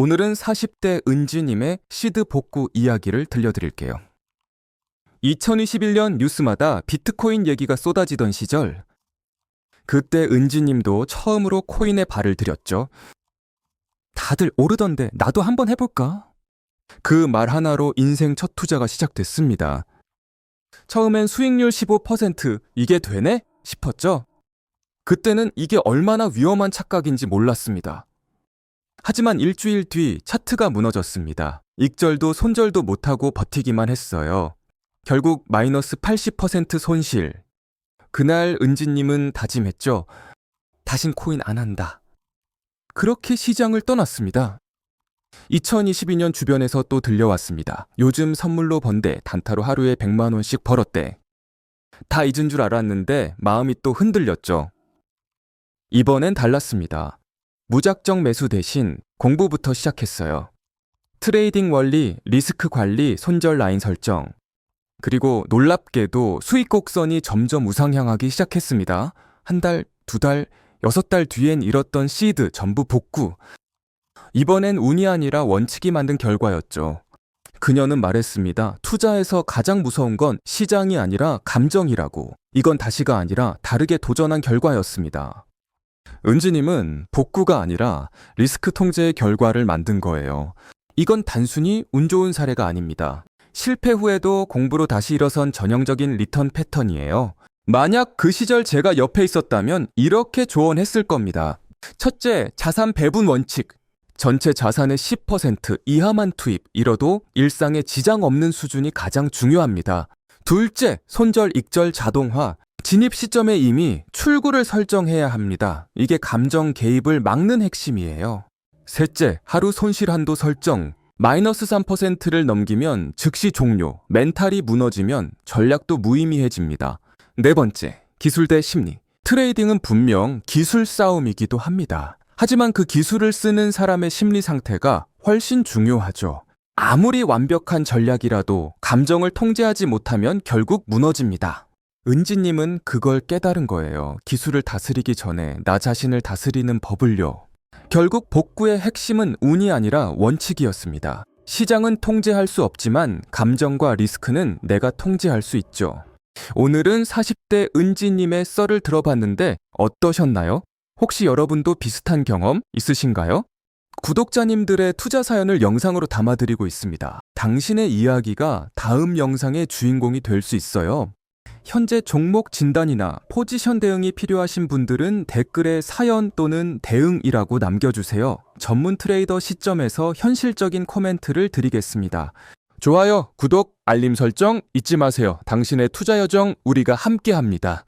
오늘은 40대 은지님의 시드 복구 이야기를 들려드릴게요. 2021년 뉴스마다 비트코인 얘기가 쏟아지던 시절, 그때 은지님도 처음으로 코인에 발을 들였죠. 다들 오르던데 나도 한번 해볼까? 그 말 하나로 인생 첫 투자가 시작됐습니다. 처음엔 수익률 15% 이게 되네? 싶었죠? 그때는 이게 얼마나 위험한 착각인지 몰랐습니다. 하지만 일주일 뒤 차트가 무너졌습니다. 익절도 손절도 못하고 버티기만 했어요. 결국 마이너스 80% 손실. 그날 은지님은 다짐했죠. 다신 코인 안 한다. 그렇게 시장을 떠났습니다. 2022년 주변에서 또 들려왔습니다. 요즘 선물로 번대 단타로 하루에 100만 원씩 벌었대. 다 잊은 줄 알았는데 마음이 또 흔들렸죠. 이번엔 달랐습니다. 무작정 매수 대신 공부부터 시작했어요. 트레이딩 원리, 리스크 관리, 손절 라인 설정. 그리고 놀랍게도 수익 곡선이 점점 우상향하기 시작했습니다. 한 달, 두 달, 여섯 달 뒤엔 잃었던 시드 전부 복구. 이번엔 운이 아니라 원칙이 만든 결과였죠. 그녀는 말했습니다. 투자에서 가장 무서운 건 시장이 아니라 감정이라고. 이건 다시가 아니라 다르게 도전한 결과였습니다. 은지님은 복구가 아니라 리스크 통제의 결과를 만든 거예요. 이건 단순히 운 좋은 사례가 아닙니다. 실패 후에도 공부로 다시 일어선 전형적인 리턴 패턴이에요. 만약 그 시절 제가 옆에 있었다면 이렇게 조언했을 겁니다. 첫째, 자산 배분 원칙. 전체 자산의 10% 이하만 투입, 이뤄도 일상에 지장 없는 수준이 가장 중요합니다. 둘째, 손절 익절 자동화. 진입 시점에 이미 출구를 설정해야 합니다. 이게 감정 개입을 막는 핵심이에요. 셋째, 하루 손실 한도 설정. 마이너스 3%를 넘기면 즉시 종료, 멘탈이 무너지면 전략도 무의미해집니다. 네 번째, 기술 대 심리. 트레이딩은 분명 기술 싸움이기도 합니다. 하지만 그 기술을 쓰는 사람의 심리 상태가 훨씬 중요하죠. 아무리 완벽한 전략이라도 감정을 통제하지 못하면 결국 무너집니다. 은지님은 그걸 깨달은 거예요. 기술을 다스리기 전에 나 자신을 다스리는 법을요. 결국 복구의 핵심은 운이 아니라 원칙이었습니다. 시장은 통제할 수 없지만 감정과 리스크는 내가 통제할 수 있죠. 오늘은 40대 은지님의 썰을 들어봤는데 어떠셨나요? 혹시 여러분도 비슷한 경험 있으신가요? 구독자님들의 투자 사연을 영상으로 담아드리고 있습니다. 당신의 이야기가 다음 영상의 주인공이 될 수 있어요. 현재 종목 진단이나 포지션 대응이 필요하신 분들은 댓글에 사연 또는 대응이라고 남겨주세요. 전문 트레이더 시점에서 현실적인 코멘트를 드리겠습니다. 좋아요, 구독, 알림 설정 잊지 마세요. 당신의 투자 여정 우리가 함께 합니다.